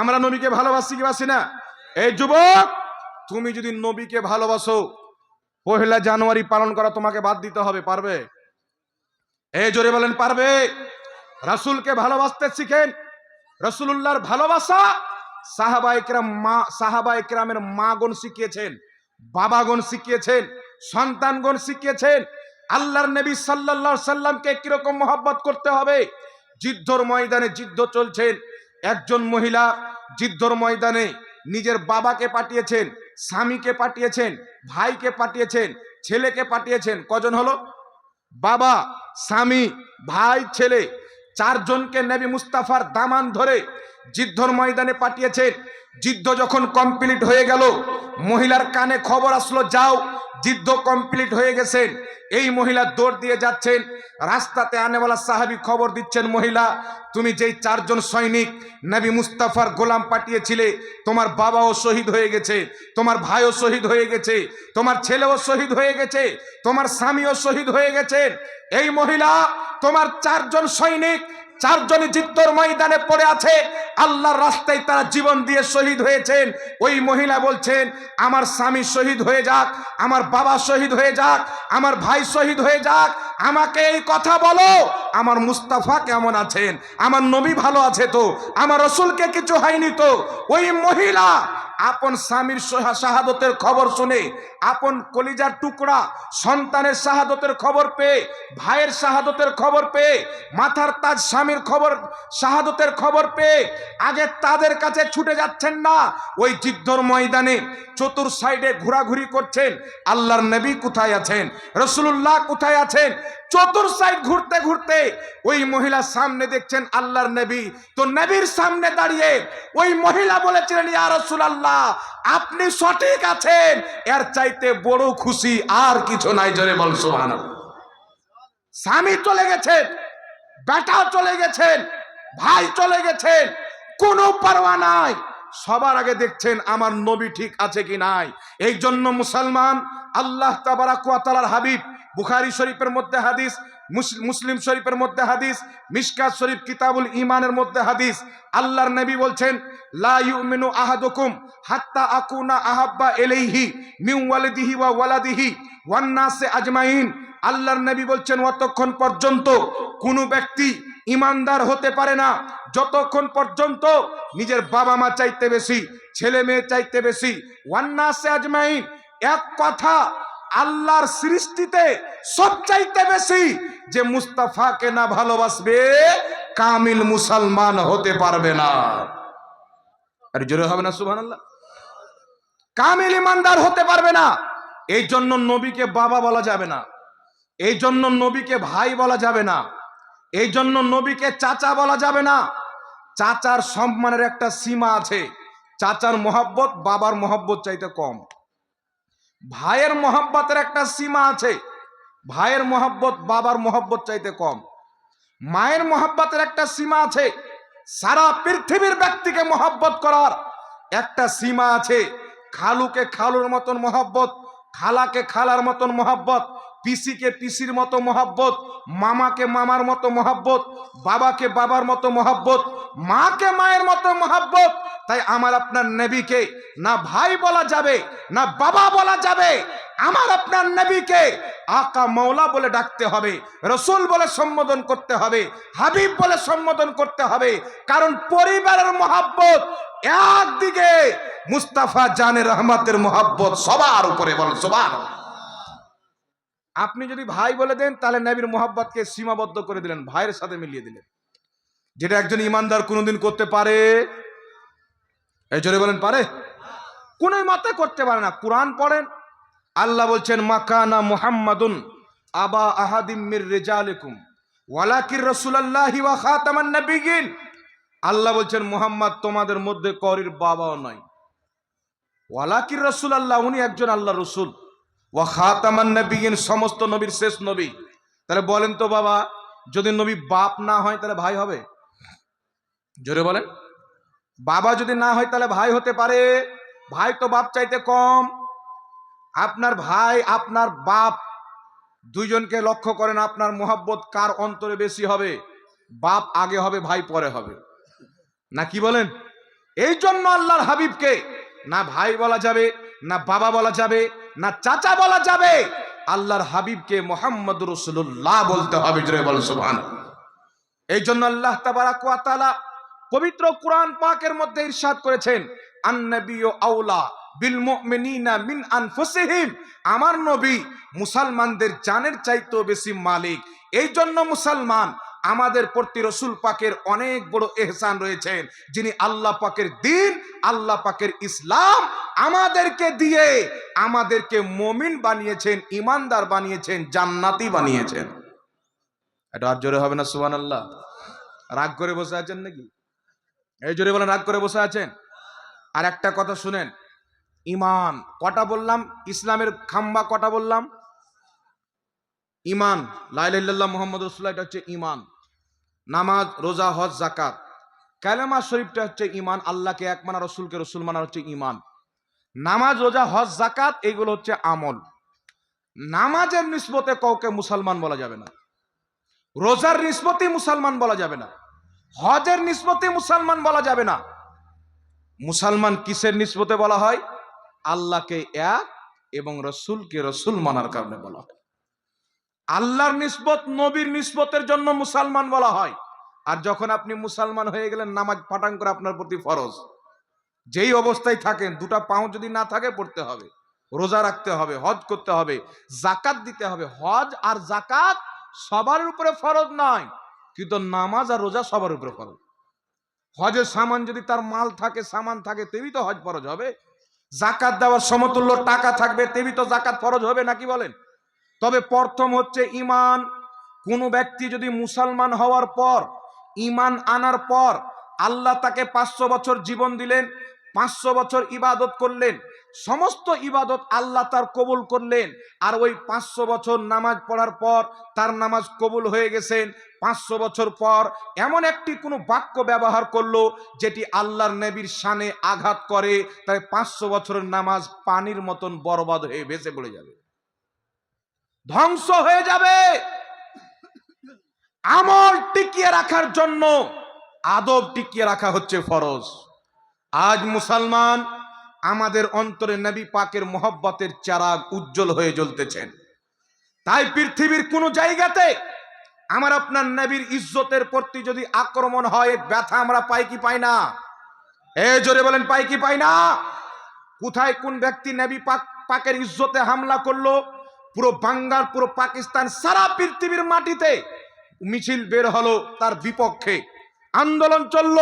আমরা নবীকে ভালোবাসি কি বাসি না? এই যুবক, তুমি যদি নবীকে ভালোবাসো, পহেলা জানুয়ারি পালন করা তোমাকে বাদ দিতে হবে, পারবে? এই জোরে বলেন, পারবে? রাসূলকে ভালোবাসতে শিখেন। রসুল্লাহর ভালোবাসা সাহাবা ইকরাম মা, সাহাবা ইকরামের মাগণ শিখিয়েছেন, বাবাগণ শিখিয়েছেন, সন্তানগণ শিখিয়েছেন। আল্লাহর নবী সাল্লাল্লাহু সাল্লামকে কীরকম মহব্বত করতে হবে? যুদ্ধর ময়দানে যুদ্ধ চলছেন একজন মহিলা যুদ্ধর ময়দানে নিজের বাবাকে পাঠিয়েছেন, স্বামীকে পাঠিয়েছেন, ভাইকে পাঠিয়েছেন, ছেলেকে পাঠিয়েছেন। কজন হলো? বাবা, স্বামী, ভাই, ছেলে। চারজনকে নবী মুস্তাফার দামান ধরে যুদ্ধর ময়দানে পাঠিয়েছেন। যুদ্ধ যখন কমপ্লিট হয়ে গেল, মহিলার কানে খবর আসলো, যাও। যুদ্ধ কমপ্লিট হয়ে গেছেন। এই মহিলা দৌড় দিয়ে যাচ্ছেন। রাস্তাতে আনেওয়ালা সাহাবি খবর দিচ্ছেন, মহিলা, তুমি যেই চারজন সৈনিক নবী মুস্তাফার গোলাম পাঠিয়েছিলে, তোমার বাবাও শহীদ হয়ে গেছে, তোমার ভাইও শহীদ হয়ে গেছে, তোমার ছেলেও শহীদ হয়ে গেছে, তোমার স্বামীও শহীদ হয়ে গেছেন। এই মহিলা, তোমার চারজন সৈনিক চারজন যুদ্ধর ময়দানে পড়ে আছে। আল্লাহর রাস্তায় তারা জীবন দিয়ে শহীদ হয়েছেন। ওই মহিলা বলছেন, আমার স্বামী শহীদ হয়ে যাক, আমার বাবা শহীদ হয়ে যাক, আমার ভাই শহীদ হয়ে যাক, আমাকে এই কথা বলো, আমার মুস্তাফা কেমন আছেন? আমার নবী ভালো আছে তো? আমার রসুলকে কিছু হয়নি তো? ওই মহিলা আপন স্বামীর শাহাদতের খবর শুনে, আপন কলিজার টুকরা সন্তানের শাহাদতের খবর পেয়ে, ভাইয়ের শাহাদতের খবর পেয়ে, মাথার তাজ স্বামীর খবর, শাহাদতের খবর পেয়ে, আগে তাদের কাছে ছুটে যাচ্ছেন না। ওই যুদ্ধর ময়দানে চতুর সাইডে ঘোরাঘুরি করছেন। আল্লাহর নবী কোথায় আছেন? রসুল্লাহ কোথায় আছেন? চতুর সাইড ঘুরতে ঘুরতে ওই মহিলা সামনে দেখছেন আল্লাহর নবী। তো নবীর সামনে দাঁড়িয়ে ওই মহিলা বলেছিলেন, ইয়া রসুলাল্লাহ, আপনি সঠিক আছেন। এর চাইতে বড় খুশি আর কিছু নাই। জোরে বল, সুবহানাল্লাহ। স্বামী চলে গেছেন বেটা চলে গেছেন, ভাই চলে গেছেন, কোনো পারোয়া নাই। সবার আগে দেখছেন আমার নবী ঠিক আছে কি নাই। এই জন্য মুসলমান, আল্লাহ তাবারাকার হাবিব বুখারি শরীফের মধ্যে হাদিস, মুস- মুসলিম শরীফের মধ্যে হাদিস, মিশকাত শরীফ কিতাবুল ইমানের মধ্যে হাদিস। আল্লাহর নবী বলছেন, লা ইউমিনু আহাদুকুম হাত্তা আকুনা আহাব্বা এলাইহি মিন ওয়ালিদিহি ওয়া ওয়ালাদিহি ওয়ান নাসে আজমাইন। আল্লাহর নবী বলছেন, অতক্ষণ পর্যন্ত কোনো ব্যক্তি ইমানদার হতে পারে না। যতক্ষণ পর্যন্ত নিজের বাবা মা চাইতে বেশি, ছেলে মেয়ে চাইতে বেশি ওয়ান্নাসে আজমাইন, এক কথা আল্লাহর সৃষ্টিতে সব চাইতে বেশি যে মুস্তাফাকে না ভালোবাসবে, কামিল মুসলমান হতে পারবে না। আর জোরে হবে না, সুবহানাল্লাহ। কামিল ইমানদার হতে পারবে না। এই জন্য নবীকে বাবা বলা যাবে না। এই জন্য নবীকে ভাই বলা যাবে না। এই জন্য নবীকে চাচা বলা যাবে না। চাচার সম্মানের একটা সীমা আছে। চাচার মহব্বত বাবার মহব্বত চাইতে কম। ভাইয়ের মহব্বতের একটা সীমা আছে। ভাইয়ের মহব্বত বাবার মহব্বত চাইতে কম। মায়ের মহব্বতের একটা সীমা আছে। সারা পৃথিবীর ব্যক্তিকে মহব্বত করার একটা সীমা আছে। খালুকে খালুর মতন মহব্বত, খালাকে খালার মতন মহব্বত, পিসিকে পিসির মতো মহব্বত, মামাকে মামার মতো মহব্বত, বাবাকে বাবার মতো মহব্বত, মাকে মায়ের মতো মহব্বত তাই আমার আপনার নবীকে না ভাই বলা যাবে, না বাবা বলা যাবে, আমার আপনার নবীকে আকা মৌলা বলে ডাকতে হবে, রসুল বলে সম্বোধন করতে হবে, হাবিব বলে সম্বোধন করতে হবে, কারণ পরিবারের মহাব্বত একদিকে মুস্তাফা জানের রহমতের মহাব্বত সবার উপরে বল সবার আপনি যদি ভাই বলে দেন, তাহলে নবীর মোহাব্বতকে সীমাবদ্ধ করে দিলেন, ভাইয়ের সাথে মিলিয়ে দিলেন। যেটা একজন ইমানদার কোনোদিন করতে পারে এই জোরে বলেন, পারে? কোন মতে করতে পারে না। কোরআন পড়েন, আল্লাহ বলছেন, মাকানা মুহাম্মাদুন আবা আহাদিম মির রিজালিকুম, ওয়ালাকির রাসূলুল্লাহি ওয়া খাতামান নাবিয়িন আল্লাহ বলছেন, মুহাম্মদ তোমাদের মধ্যে করির বাবাও নয়। ওয়ালাকির রাসূলুল্লাহ, উনি একজন আল্লাহ রসুল। ও খাতামান নবীন সমস্ত নবীর শেষ নবী। তাহলে বলেন তো বাবা, যদি নবী বাপ না হয়, তাহলে ভাই হবে? জোরে বলেন। বাবা যদি না হয় তাহলে ভাই হতে পারে। ভাই তো বাপ চাইতে কম। আপনার ভাই, আপনার বাপ দুইজনকে লক্ষ্য করেন আপনার মোহাব্বত কার অন্তরে বেশি হবে। বাপ আগে হবে, ভাই পরে হবে। না কি বলেন? এই জন্য আল্লাহর হাবিবকে না ভাই বলা যাবে, না বাবা বলা যাবে, না চাচা বলা যাবে। আল্লাহর হাবিবকে মোহাম্মদ রসুল্লাহ বলতে হবে বল এই জন্য আল্লাহ তাবারাক ওয়া তাআলা পবিত্র কোরআন পাকের মধ্যে ইরশাদ করেছেন, আন্নাবিয়্যু আউলা বিল মুমিনিনা মিন আনফুসিহিম। আমার নবী মুসলমানদের জানের চাইতেও বেশি মালিক। এই জন্য মুসলমান, আমাদের প্রতি রসুল পাকের অনেক বড় এহসান রয়েছেন, যিনি আল্লাহ পাকের দিন, আল্লাহ পাকের ইসলাম আমাদেরকে দিয়ে আমাদেরকে মমিন বানিয়েছেন, ইমানদার বানিয়েছেন, জান্নাতি বানিয়েছেন। এটা আর জোরে হবে না সুবান আল্লাহ রাগ করে বসে আছেন নাকি? এই জোরে বলেন, রাগ করে বসে আছেন? আর একটা কথা শুনেন, ইমান, কটা বললাম? ইসলামের খাম্বা কটা বললাম? ইমান লাইল্লাহ মোহাম্মদ রসুল্লাহ এটা হচ্ছে ইমান। নামাজ, রোজা, হজ জাকাত কালেমা শরীফটা হচ্ছে ইমান, আল্লাহকে এক মানা, রসুলকে রসুল মানা, হচ্ছে ইমান। নামাজ, রোজা, হজ জাকাত এইগুলো হচ্ছে আমল। নামাজের নিসবতে কাউকে মুসলমান বলা যাবে না। রোজার নিসবতে মুসলমান বলা যাবে না। হজের নিসবতে মুসলমান বলা যাবে না। মুসলমান কিসের নিসবতে বলা হয়? আল্লাহকে এক এবং রসুলকে রসুল মানার কারণে বলা হয়। আল্লাহর নিসবত নবীর নিসবতের জন্য মুসলমান বলা হয়। আর যখন আপনি মুসলমান হয়ে গেলেন, নামাজ পাঠান করে আপনার প্রতি ফরজ। যেই অবস্থায় থাকেন, দুটা পাও যদি না থাকে, পড়তে হবে। রোজা রাখতে হবে, হজ করতে হবে, জাকাত দিতে হবে। হজ আর জাকাত সবার উপরে ফরজ নয়। কিন্তু নামাজ আর রোজা সবার উপরে ফরজ। হজের সামান যদি তার মাল থাকে, সামান থাকে তেবি তো হজ ফরজ হবে। জাকাত দেওয়ার সমতুল্য টাকা থাকবে তেবি তো জাকাত ফরজ হবে নাকি বলেন? তবে প্রথম হচ্ছে ইমান কোন ব্যক্তি যদি মুসলমান হওয়ার পর ইমান আনার পর আল্লাহ তাকে পাঁচশো বছর জীবন দিলেন পাঁচশো বছর ইবাদত করলেন, সমস্ত ইবাদত আল্লাহ তার কবুল করলেন, আর ওই পাঁচশো বছর নামাজ পড়ার পর তার নামাজ কবুল হয়ে গেছেন। পাঁচশো বছর পর এমন একটি কোনো বাক্য ব্যবহার করল, যেটি আল্লাহর নবীর শানে আঘাত করে, তাই পাঁচশো বছরের নামাজ পানির মতন বরবাদ হয়ে ভেসে পড়ে যাবে। ধ্বংস হয়ে যাবে! আমল টিকিয়ে রাখার জন্য আদব টিকিয়ে রাখা হচ্ছে ফরজ। আজ মুসলমান আমাদের অন্তরে নবী পাকের মোহব্বতের চারাগ উজ্জ্বল হয়ে জ্বলতেছেন। তাই পৃথিবীর কোন জায়গাতে আমার আপনার নবীর ইজ্জতের প্রতি যদি আক্রমণ হয় ব্যথা আমরা পাই কি পাই না? এ জোরে বলেন, পাই কি পাই না? কোথায় কোন ব্যক্তি নবী পাক, পাকের ইজ্জতে হামলা করল? পুরো বাঙ্গাল, পুরো পাকিস্তান, সারা পৃথিবীর মাটিতে মিছিল বের হলো তার বিপক্ষে। আন্দোলন চলল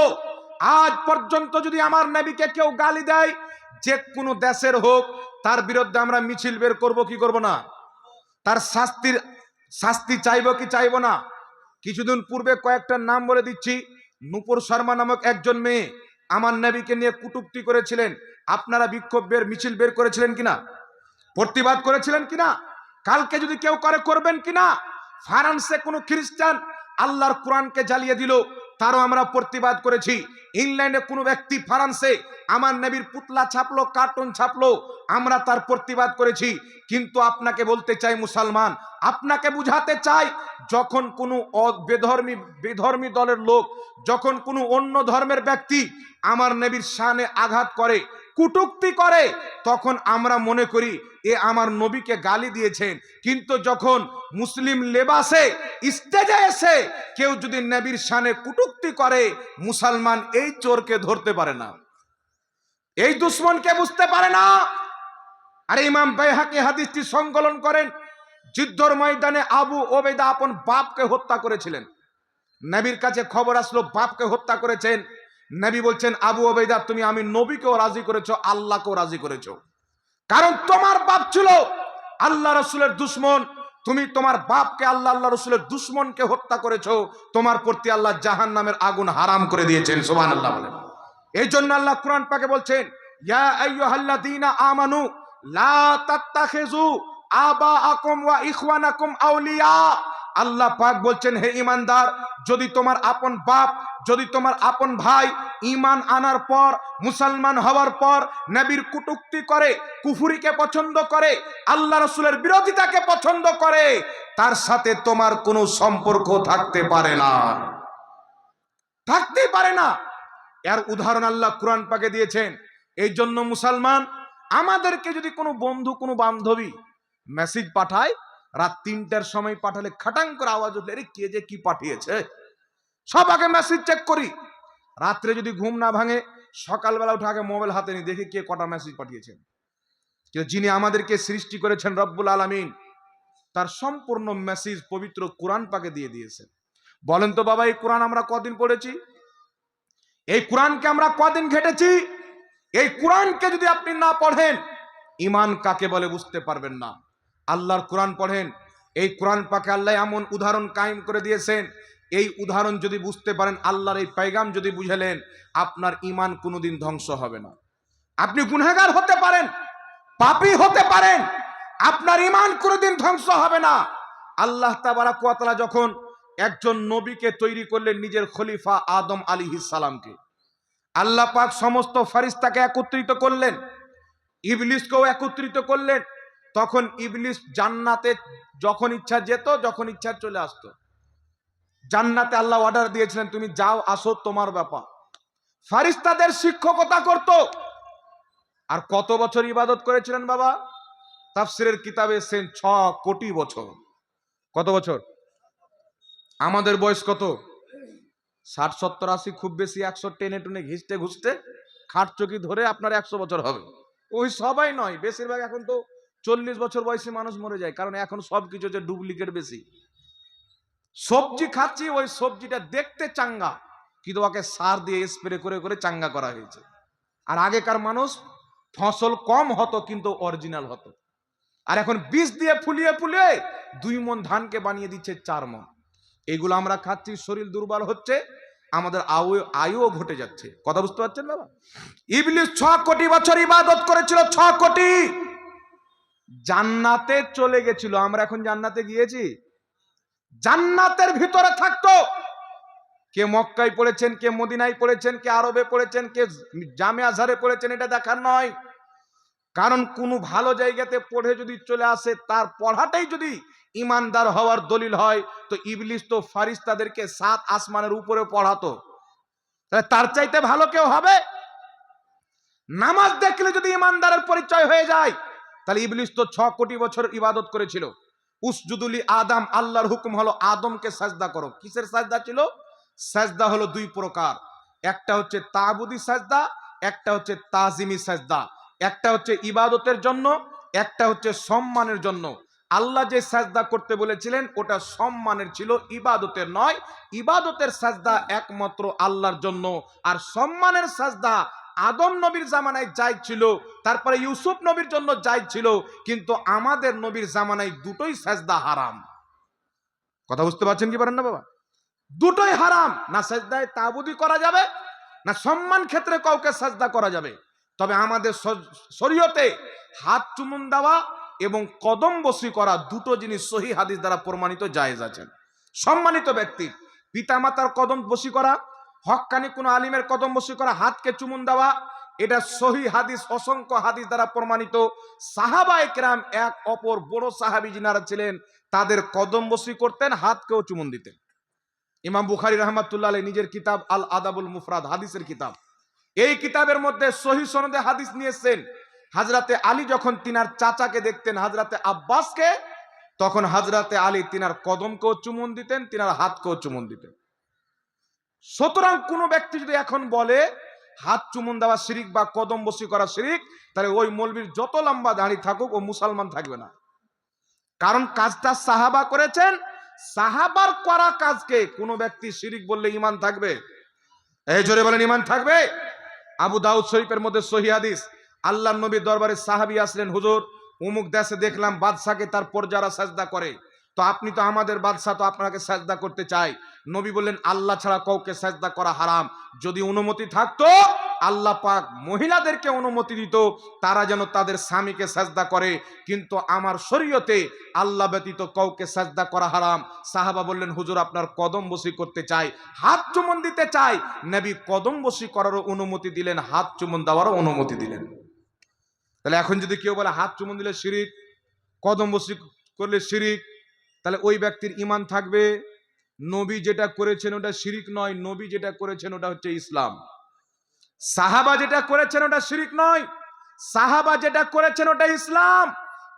আজ পর্যন্ত যদি আমার নবীকে কেউ গালি দেয়, যে কোনো দেশের হোক, তার বিরুদ্ধে আমরা মিছিল বের করব, কি করব না? তার শাস্তির, শাস্তি চাইব কি চাইব না? কিছুদিন পূর্বে কয়েকটা নাম বলে দিচ্ছি। নূপুর শর্মা নামক একজন মেয়ে আমার নবীকে নিয়ে কুটুক্তি করেছিলেন। আপনারা বিক্ষোভ বের, মিছিল বের করেছিলেন কিনা? প্রতিবাদ করেছিলেন কিনা? কালকে যদি কেউ করে, করবেন কিনা? ফ্রান্সে কোনো খ্রিস্টান আল্লাহর কোরআনকে জ্বালিয়ে দিল। তারও আমরা প্রতিবাদ করেছি। ইংল্যান্ডে কোনো ব্যক্তি ফ্রান্সে আমার নেবির পুতলা ছাপলো, কার্টুন ছাপলো, আমরা তার প্রতিবাদ করেছি। কিন্তু আপনাকে বলতে চাই মুসলমান, আপনাকে বুঝাতে চাই, যখন কোনো বেধর্মী বেধর্মী দলের লোক, যখন কোনো অন্য ধর্মের ব্যক্তি আমার নেবির শানে আঘাত করে কুটুক্তি করে, তখন আমরা মনে করি, এ আমার নবীকে গালি দিয়েছেন। কিন্তু যখন মুসলিম লেবাসে, স্টেজে এসে কেউ যদি নবীর শানে কুটুক্তি করে, মুসলমান এই চোরকে ধরতে পারে না। এই দুশ্মনকে বুঝতে পারে না। আর ইমাম বেহাকি হাদিসটি সংকলন করেন, যুদ্ধর ময়দানে আবু ওবেদা আপন বাপকে হত্যা করেছিলেন। নবীর কাছে খবর আসলো, বাপকে হত্যা করেছেন। নবী বলছেন, আবু ওবেদা তুমি আমি নবীকেও রাজি করেছ, আল্লাহকেও রাজি করেছ। কারণ তোমার বাপ ছিল আল্লাহ রসুলের দুশ্মন। তুমি তোমার বাপকে আল্লাহ আল্লাহ রসুলের দুশ্মনকে হত্যা করেছ। তোমার প্রতি আল্লাহ জাহান নামের আগুন হারাম করে দিয়েছেন সোহান আল্লাহ বলেন। এই জন্য আল্লাহ কোরআন পাকে বলছেন আমানু, লা তাত্তাখিযু আবাআকুম ওয়া ইখওয়ানাকুম আউলিয়া। আল্লাহ পাক বলছেন, হে ইমানদার, যদি তোমার আপন বাপ, যদি তোমার আপন ভাই ইমান আনার পর, মুসলমান হওয়ার পর, নবীর কুটুক্তি করে, কুফুরিকে পছন্দ করে, আল্লাহ রসুলের বিরোধিতাকে পছন্দ করে, তার সাথে তোমার কোনো সম্পর্ক থাকতে পারে না। থাকতেই পারে না। এর উদাহরণ আল্লাহ কোরআন পাকে দিয়েছেন এই জন্য মুসলমান, আমাদেরকে যদি কোনো বন্ধু, কোনো বান্ধবী মেসেজ পাঠায় রাত তিনটার সময় পাঠালে খাটাং করে আওয়াজ উঠলে, "আরে কে যে কি পাঠিয়েছে? সব আগে মেসেজ চেক করি। রাত্রে যদি ঘুম না ভাঙে, সকালবেলা উঠে আগে মোবাইল হাতে নিয়ে দেখি কে কটা মেসেজ পাঠিয়েছেন। কিন্তু যিনি আমাদেরকে সৃষ্টি করেছেন রব্বুল আলামিন, তার সম্পূর্ণ মেসেজ পবিত্র কোরআন পাকে দিয়ে দিয়েছেন। বলেন তো বাবা, এই কোরআন আমরা কদিন পড়েছি? এই কোরআনকে আমরা কদিন ঘেটেছি? এই কোরআনকে যদি আপনি না পড়েন ইমান কাকে বলে বুঝতে পারবেন না। আল্লাহর কোরআন পড়েন। এই কোরআন পাকে আল্লাহ এমন উদাহরণ কায়েম করে দিয়েছেন। এই উদাহরণ যদি বুঝতে পারেন, আল্লাহর এই পেগাম যদি বুঝালেন, আপনার ইমান কোনোদিন ধ্বংস হবে না। আপনি গুনাহগার হতে পারেন, পাপি হতে পারেন, আপনার ইমান কোনোদিন ধ্বংস হবে না। আল্লাহ তাবারাক ওয়া যখন একজন নবীকে তৈরি করলেন নিজের খলিফা আদম আলী সালামকে, আল্লাহ পাক সমস্ত ফারিস্তাকে একত্রিত করলেন, ইবলিসকেও একত্রিত করলেন তখন ইবলিস জান্নাতে যখন ইচ্ছা যেত, যখন ইচ্ছা চলে আসতো। জান্নাতে আল্লাহ অর্ডার দিয়েছিলেন, তুমি যাও, আসো, তোমার ব্যাপার। ফারিস্তাদের শিক্ষকতা করত। আর কত বছর ইবাদত করেছিলেন বাবা? তাফসিরের কিতাবে এসেছেন ছ কোটি বছর। কত বছর? আমাদের বয়স কত? ষাট, সত্তর, আশি, খুব বেশি, একশো টেনে টুনে ঘিসতে ঘুষতে খাট চকি ধরে আপনার একশো বছর হবে। ওই সবাই নয়, বেশিরভাগ এখন তো চল্লিশ বছর বয়সী মানুষ মরে যায়, কারণ এখন সব কিছু হচ্ছে ডুপ্লিকেট বেশি। সবজি খাচ্ছি, ওই সবজিটা দেখতে চাঙ্গা, কিন্তু ওকে সার দিয়ে স্প্রে করে করে চাঙ্গা করা হয়েছে। আর আগেকার মানুষ ফসল কম হতো, কিন্তু অরিজিনাল হতো। আর এখন বীজ দিয়ে ফুলিয়ে ফুলিয়ে দুই মন ধানকে বানিয়ে দিচ্ছে চার মন। এগুলো আমরা খাচ্ছি, শরীর দুর্বল হচ্ছে, আমাদের আয়ু, আয়ুও ঘটে যাচ্ছে। কথা বুঝতে পারছেন বাবা? ইবলিস ছ কোটি বছর ইবাদত করেছিল, ছ কোটি। জান্নাতে চলে গেছিল। আমরা এখন জান্নাতে গিয়েছি? জান্নাতের ভিতরে থাকতো। কে মক্কায় পড়েছেন, কে মদিনায় পড়েছেন, কে আরবে পড়েছেন, কে জামে আজহারে পড়েছেন, এটা দেখার নয়। কারণ কোনো ভালো জায়গাতে পড়ে যদি চলে আসে, তার পড়াটাই যদি ইমানদার হওয়ার দলিল হয়, তো ইবলিস তো ফারিস তাদেরকে সাত আসমানের উপরে পড়াতো। তাহলে তার চাইতে ভালো কেউ হবে? নামাজ দেখলে যদি ইমানদারের পরিচয় হয়ে যায় তাহলে ইবলিস তো ছ কোটি বছর ইবাদত করেছিল। উসজুদুলি আদম, আল্লাহর হুকুম হলো আদমকে সাজদা করো। কিসের সাজদা ছিল? সাজদা হলো দুই প্রকার। একটা হচ্ছে তাবুদি সাজদা, একটা হচ্ছে তাজিমি সাজদা। একটা হচ্ছে ইবাদতের জন্য, একটা হচ্ছে সম্মানের জন্য। আল্লাহ যে সাজদা করতে বলেছিলেন, ওটা সম্মানের ছিল, ইবাদতের নয়। ইবাদতের সাজদা একমাত্র আল্লাহর জন্য। আর সম্মানের সাজদা আদম নবীর জামানায় যাই ছিল, তারপরে ইউসুফ নবীর জন্য যাই ছিল, কিন্তু আমাদের নবীর জামানায় দুটোই সাজদা হারাম। কথা বুঝতে পারছেন কি পারেন না বাবা? দুটোই হারাম। না সাজদায় তাবুদি করা যাবে, না সম্মান ক্ষেত্রে কাউকে সাজদা করা যাবে। তবে আমাদের শরীয়তে হাত চুমুন দেওয়া এবং কদম বসি করা দুটো জিনিস সহি হাদিস দ্বারা প্রমাণিত জায়েজ আছেন সম্মানিত ব্যক্তি, পিতামাতার কদম বসি করা হক্কানি কোনো আলিমের কদম বসি করা হাতকে চুমুন দেওয়া, এটা সহি হাদিস, অসংখ্য হাদিস দ্বারা প্রমাণিত। সাহাবা একরাম এক অপর বড় সাহাবি যিনারা ছিলেন, তাদের কদম বসি করতেন, হাতকেও চুমুন দিতেন। ইমাম বুখারি রহমাতুল্লাহ নিজের কিতাব আল আদাবুল মুফরাদ, হাদিসের কিতাব। এই কিতাবের মধ্যে সহি সনদে হাদিস নিয়েছেন হাজরাতে আলী যখন তিনার চাচাকে দেখতেন, হাজরাতে আব্বাসকে, তখন হাজরাতে আলী তিনার কদমকেও চুমুন দিতেন, তিনার হাতকেও চুমুন দিতেন। সুতরাং কোনো ব্যক্তি যদি এখন বলে, হাত চুমুন দেওয়া শিরিক বা কদম বসি করা শিরিক, তাহলে ওই মৌলবীর যত লম্বা দাড়ি থাকুক, ও মুসলমান থাকবে না। কারণ কাজটা সাহাবা করেছেন, সাহাবার করা কাজকে কোনো ব্যক্তি শিরিক বললে ইমান থাকবে? এই জোরে বলেন ইমান থাকবে? আবু দাউদ শরীফের মধ্যে সহি হাদিস আল্লাহ নবীর দরবারে সাহাবি আসলেন, হুজুর, উমুক দেশে দেখলাম বাদশাকে তার পর্যারা সাজদা করে। তো আপনি তো আমাদের বাদশাহ, তো আপনাকে সাজদা করতে চাই। নবী বললেন, আল্লাহ ছাড়া কাউকে সাজদা করা হারাম। যদি অনুমতি থাকতো, আল্লাহ পাক মহিলাদেরকে অনুমতি দিত, তারা যেন তাদের স্বামীকে সাজদা করে। কিন্তু আমার শরীয়তে আল্লাহ ব্যতীত কাউকে সাজদা করা হারাম। সাহাবা বললেন, হুজুর, আপনার কদম বসি করতে চাই, হাত চুমন দিতে চাই। নবী কদম বসি করারও অনুমতি দিলেন, হাত চুমন দেওয়ারও অনুমতি দিলেন। তাহলে এখন যদি কেউ বলে, হাত চুমন দিলে শিরিক, কদম বসি করলে শিরিক তাহলে ওই ব্যক্তির ইমান থাকবে। নবী যেটা করেছেন ওটা শিরিক নয়, নবী যেটা করেছেন ওটা হচ্ছে ইসলাম। সাহাবা যেটা করেছেন ওটা শিরিক নয়, সাহাবা যেটা করেছেন ওটা ইসলাম।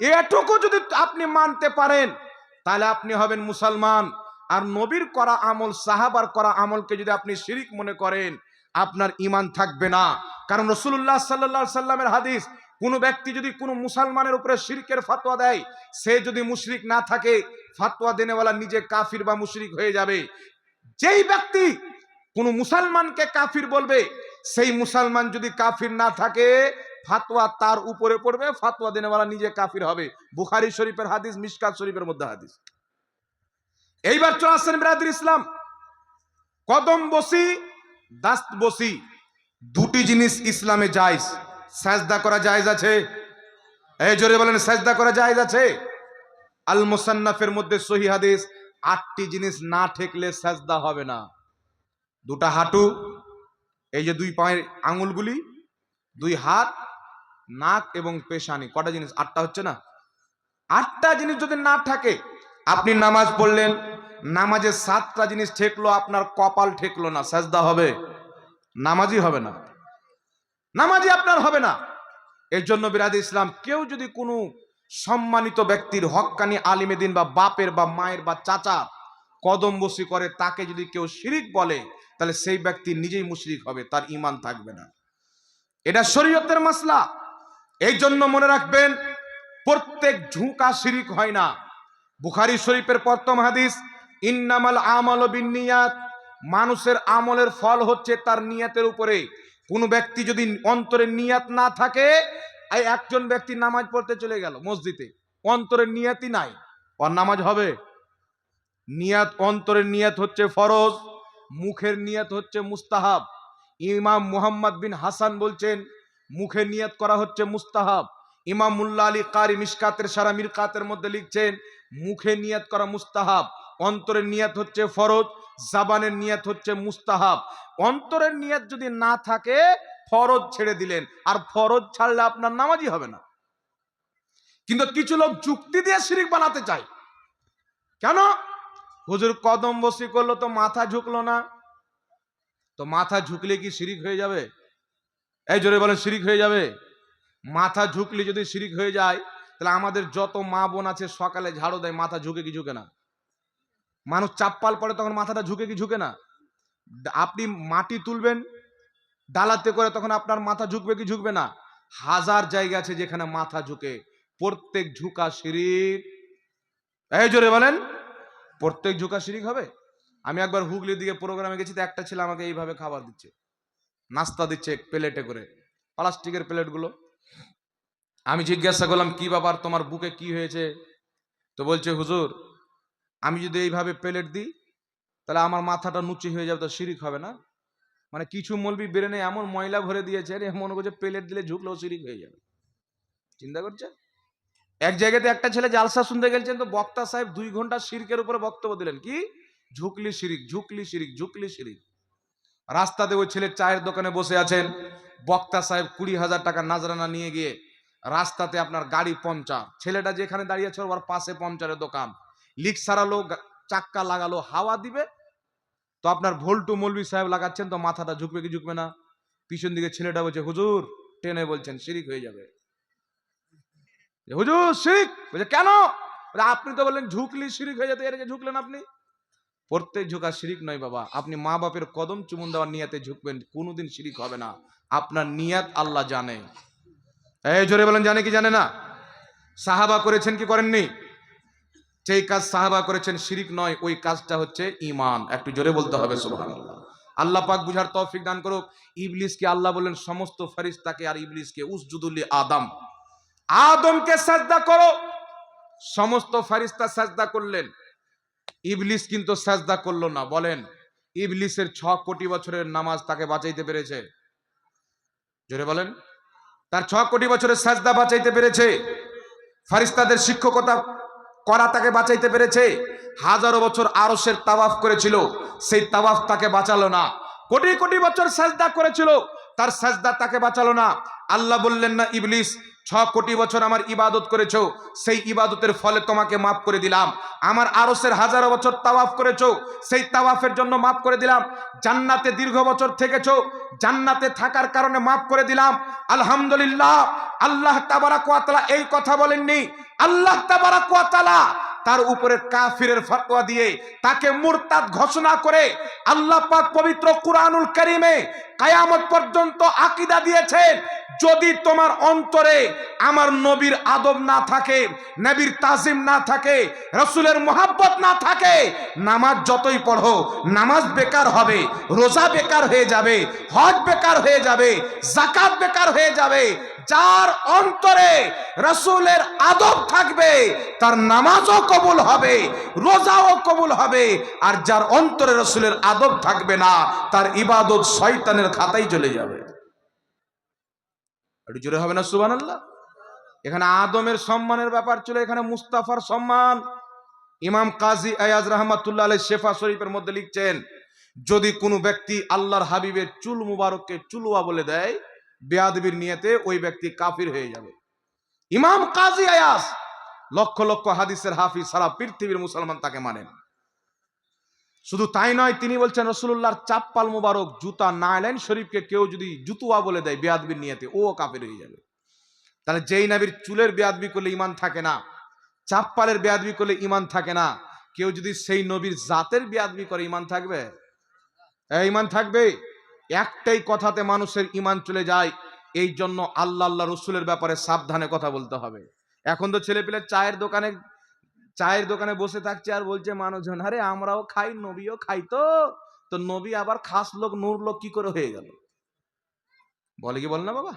এটুকু যদি আপনি মানতে পারেন, তাহলে আপনি হবেন মুসলমান। আর নবীর করা আমল, সাহাবার করা আমলকে যদি আপনি শিরিক মনে করেন, আপনার ইমান থাকবে না। কারণ রসুল্লাহ সাল্লাহ সাল্লামের হাদিস কোনো ব্যক্তি যদি কোনো মুসলমানের উপরে শিরকের ফাতোয়া দেয়, সে যদি মুশরিক না থাকে, ফাতোয়া দেনেওয়ালা নিজে কাফির বা মুশরিক হয়ে যাবে। যেই ব্যক্তি কোনো মুসলমানকে কাফির বলবে, সেই মুসলমান যদি কাফির না থাকে, ফাতোয়া তার উপরে পড়বে, ফাতোয়া দেনেওয়ালা নিজে কাফির হবে। বুখারি শরীফের হাদিস, মিশকাত শরীফের মধ্যে হাদিস। এইবার চলে আসছেন বিরাদির ইসলাম। কদম বসি, দাস্ত বসি, দুটি জিনিস ইসলামে জায়জ। সাজদা করা জায়েজ আছে? এই জোরে বলেন, সাজদা করা জায়েজ আছে? আল মুসান্নাফের মধ্যে সহি হাদিস, আটটি জিনিস না ঠেকলে সাজদা হবে না। দুটা হাঁটু, এই যে দুই পায়ের আঙুলগুলি, দুই হাত, নাক এবং পেশানি, কটা জিনিস? আটটা হচ্ছে না? আটটা জিনিস যদি না থাকে, আপনি নামাজ পড়লেন নামাজে সাতটা জিনিস ঠেকলো, আপনার কপাল ঠেকলো না, সাজদা হবে? নামাজই হবে না। নামাজই আপনার হবে না। এর জন্য বিরাদি ইসলাম, কেউ যদি কোনো সম্মানিত ব্যক্তির হক্কানি আলিমে দিন বা বাপের বা মায়ের বা চাচা কদম বসি করে, তাকে যদি কেউ শিরিক বলে, তাহলে সেই ব্যক্তি নিজেই মুশরিক হবে, তার ইমান থাকবে না। এটা শরীয়তের মাসলা। এই জন্য মনে রাখবেন, প্রত্যেক ঝুঁকা শিরিক হয় না। বুখারি শরীফের প্রথম হাদিস, ইন্নামাল আমল বিনিয়াত মানুষের আমলের ফল হচ্ছে তার নিয়াতের উপরে। কোন ব্যক্তি যদি অন্তরের নিয়াত না থাকে একজন ব্যক্তি নামাজ পড়তে চলে গেল মসজিদে। অন্তরের নিয়াতই নাই। ওর নামাজ হবে? নিয়াত অন্তরের নিয়াত হচ্ছে ফরজ, মুখের নিয়াত হচ্ছে মুস্তাহাব। ইমাম মুহাম্মদ বিন হাসান বলছেন, মুখে নিয়াত করা হচ্ছে মুস্তাহাব। ইমাম মুল্লা আলী কারি মিসকাতের সারা মিরকাতের মধ্যে লিখছেন, মুখে নিয়াত করা মুস্তাহাব। অন্তরের নিয়াত হচ্ছে ফরজ জাবানের নিয়াত হচ্ছে মুস্তাহাব। অন্তরের নিয়াত যদি না থাকে, ফরজ ছেড়ে দিলেন। আর ফরজ ছাড়লে আপনার নামাজই হবে না। কিন্তু কিছু লোক যুক্তি দিয়ে শিরিক বানাতে চায়। কেন? হুজুর কদম বসি করল তো মাথা ঝুঁকলো না। তো মাথা ঝুঁকলে কি শিরিক হয়ে যাবে? এই জোরে বলেন, শিরিক হয়ে যাবে? মাথা ঝুঁকলে যদি শিরিক হয়ে যায়, তাহলে আমাদের যত মা বোন আছে সকালে ঝাড়ু দেয়, মাথা ঝুঁকে কি ঝুঁকে না? মানুষ চাপ্পাল পরে তখন মাথাটা ঝুঁকে কি ঝুঁকে না? আপনি মাটি তুলবেন, ডালাতে করে তখন আপনার মাথা ঝুঁকবে কি ঝুঁকবে না? হাজার জায়গা আছে যেখানে মাথা ঝুঁকে। প্রত্যেক ঝুঁকা শিরিক। এই জোরে বলেন, প্রত্যেক ঝুঁকা শিরিক হবে? আমি একবার হুগলির দিকে প্রোগ্রামে গেছি, তো একটা ছেলে আমাকে এইভাবে খাবার দিচ্ছে। নাস্তা দিচ্ছে প্লেটে করে। প্লাস্টিকের প্লেটগুলো। আমি জিজ্ঞাসা করলাম, কি ব্যাপার? তোমার বুকে কি হয়েছে? তো বলছে, হুজুর আমি যদি এইভাবে প্লেট দিই, তাহলে আমার মাথাটা নুচি হয়ে যাবে, তো শিরিক হবে না। মানে কিছু মলবি ব্রেনে এমন ময়লা ভরে দিয়েছে মনে করছে প্লেট দিলে ঝুঁকলেও শিরিক হয়ে যাবে। চিন্তা করছে এক জায়গাতে একটা ছেলে জালসা শুনতে গেছেন তো বক্তা সাহেব দুই ঘণ্টা শিরকের উপরে বক্তব্য দিলেন। কি? ঝুকলি শিরিক ঝুকলি শিরিক ঝুকলি শিরিক। রাস্তাতে ওই ছেলে চায়ের দোকানে বসে আছেন, বক্তা সাহেব কুড়ি হাজার টাকা নাজরানা নিয়ে গিয়ে রাস্তাতে আপনার গাড়ি পঞ্চার। ছেলেটা যেখানে দাঁড়িয়ে আছে ওর পাশে পঞ্চারের দোকান। লিক সারালো চাক্কা লাগালো, হাওয়া দিবে। তো আপনার ভোল্টু মৌলবি সাহেব লাগাচ্ছেন, তো মাথাটা ঝুঁকবে কি ঝুঁকবে না? পিছন দিকে ছেলেটা বলছে, হুজুর, টেনে বলছেন, শিরিক হয়ে যাবে। হুজুর, শিরিক? বলছে, কেন? আপনি তো বললেন ঝুঁকলি, শিরিক হয়ে যেতে, এর ঝুঁকলেন আপনি? প্রত্যেক ঝুঁকা শিরিক নয় বাবা, আপনি মা বাপের কদম চুমুন দেওয়ার নিয়াতে ঝুঁকবেন, কোনোদিন শিরিক হবে না। আপনার নিয়াত আল্লাহ জানে। এই জোরে বলেন, জানে কি জানে না? সাহাবা করেছেন কি করেননি? যেই কাজ সাহাবা করেছেন শিরিক নয়, ওই কাজটা হচ্ছে ইমান একটু জোরে বলতে হবে, সুবহানাল্লাহ। আল্লাহ পাক বুঝার তৌফিক দান করুক। ইবলিসকে আল্লাহ বলেন সমস্ত ফেরেশতাকে আর ইবলিসকে উসজুদুল্লি আদম, আদমকে সাজদা করো। সমস্ত ফেরেশতা সাজদা করলেন। ইবলিস কিন্তু সাজদা করল না। বলেন, ইবলিসের ছ কোটি বছরের নামাজ তাকে বাঁচাইতে পেরেছে? জোরে বলেন। তার ছ কোটি বছরের সাজদা বাঁচাইতে পেরেছে? ফারিস্তাদের শিক্ষকতা করা তাকে বাঁচাইতে পেরেছে। হাজারো বছর আরসের তাওয়াফ করেছিল। সেই তাওয়াফ তাকে বাঁচালো না। কোটি কোটি বছর সাজদা করেছিল। তার সাজদা তাকে বাঁচালো না। আল্লাহ বললেন, না, ইবলিস, ছ কোটি বছর আমার ইবাদত করেছ, সেই ইবাদতের ফলে তোমাকে মাফ করে দিলাম। আমার আরসের হাজারো বছর তাওয়াফ করেছ, সেই তাওয়াফের জন্য মাফ করে দিলাম। জান্নাতে দীর্ঘ বছর থেকেছ, জান্নাতে থাকার কারণে মাফ করে দিলাম। আলহামদুলিল্লাহ, আল্লাহ তাবারাক ওয়া তাআলা এই কথা বলেননি। আল্লাহ তাবারাক ওয়া তাআলা তার উপরে কাফিরের ফতোয়া দিয়ে তাকে মুরতাদ ঘোষণা করে আল্লাহ পাক পবিত্র কুরআনুল কারীমে কায়ামত পর্যন্ত আকীদা দিয়েছেন, যদি তোমার অন্তরে আমার নবীর আদব না থাকে, নবীর তাজিম না থাকে, রসুলের মোহাব্বত না থাকে, নামাজ যতই পড়ো, নামাজ বেকার হবে, রোজা বেকার হয়ে যাবে, হজ বেকার হয়ে যাবে জাকাত বেকার হয়ে যাবে, যার অন্তরে রসুলের আদব থাকবে, তার নামাজও কবুল হবে, রোজাও কবুল হবে, আর যার অন্তরে রসুলের আদব থাকবে না, তার ইবাদত শয়তানের খাতায় চলে যাবে। একটু জোরে হবে না সুবান আল্লাহ এখানে আদমের সম্মানের ব্যাপার ছিল, এখানে মুস্তাফার সম্মান। ইমাম কাজী আয়াজ রহমাতুল্লাহ আলাই শেফা শরীফের মধ্যে লিখছেন, যদি কোনো ব্যক্তি আল্লাহর হাবিবের চুল মুবারককে চুলুয়া বলে দেয়, বেয়াদবির নিয়েতে ওই ব্যক্তি কাফির হয়ে যাবে। ইমাম কাজী আয়াস লক্ষ লক্ষ হাদিসের হাফিজ সারা পৃথিবীর মুসলমান তাকে মানেন। শুধু তাই নয়, তিনি বলছেন রসুল্লাহর চাপ্পাল মুবারক, জুতা না নাইলেন শরীফকে কেউ যদি জুতুয়া বলে দেয় বেয়াদবির নিয়েতে, ও কাপের হয়ে যাবে। তাহলে যেই নাবির চুলের বেয়াদবি করলে ইমান থাকে না, চাপ্পালের বেয়াদবি করলে ইমান থাকে না, কেউ যদি সেই নবীর জাতের বেয়াদবি করে ইমান থাকবে? ইমান থাকবে। একটাই কথাতে মানুষের ইমান চলে যায় এই জন্য আল্লাহ আল্লাহ রসুলের ব্যাপারে সাবধানে কথা বলতে হবে। এখন তো ছেলে পেলে চায়ের দোকানে চায়ের দোকানে বসে থাকছে আর বলছে মানুষজন, আরে আমরাও খাই, নবীও খাই তো। তো নবী আবার খাস লোক, নূর লোক কি করে হয়ে গেল? বলে কি বল না বাবা?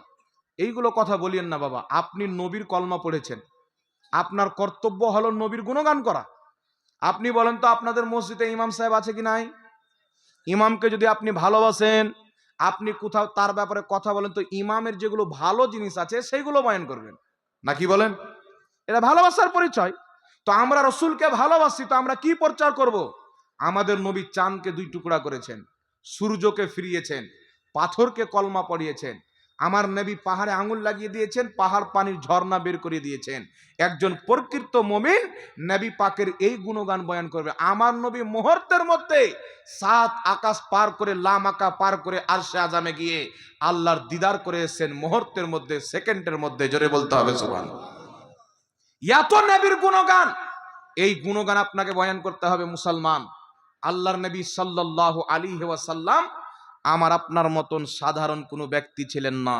এইগুলো কথা বলিয়েন না বাবা। আপনি নবীর কলমা পড়েছেন। আপনার কর্তব্য হলো নবীর গুণগান করা। আপনি বলেন তো আপনাদের মসজিদে ইমাম সাহেব আছে কি নাই? ইমামকে যদি আপনি ভালোবাসেন, আপনি কোথাও তার ব্যাপারে কথা বলেন তো ইমামের যেগুলো ভালো জিনিস আছে, সেইগুলো বয়ন করবেন। না কি বলেন? এটা ভালোবাসার পরিচয়। তো আমরা রসুলকে ভালোবাসি, তো আমরা কি প্রচার করব? আমাদের নবী চাঁদকে দুই টুকরা করেছেন, সূর্যকে ফিরিয়েছেন, পাথরকে কলমা পড়িয়েছেন আমার নবী পাহাড়ে আঙুল লাগিয়ে দিয়েছেন, পাহাড় পানির ঝর্ণা বের করে দিয়েছেন। একজন প্রকৃত মমিন নবী পাকের এই গুণগান বয়ান করবে। আমার নবী মুহূর্তের মধ্যে সাত আকাশ পার করে, লাম আকা পার করে আরশে আজামে গিয়ে আল্লাহর দিদার করে এসেছেন। মুহূর্তের মধ্যে, সেকেন্ডের মধ্যে, জোরে বলতে হবে সুবহান এত নবীর গুণগান। এই গুণগান আপনাকে বয়ান করতে হবে মুসলমান। আল্লাহর নবী সাল্লাল্লাহু আলী ওয়াসাল্লাম আমার আপনার মতন সাধারণ কোনো ব্যক্তি ছিলেন না।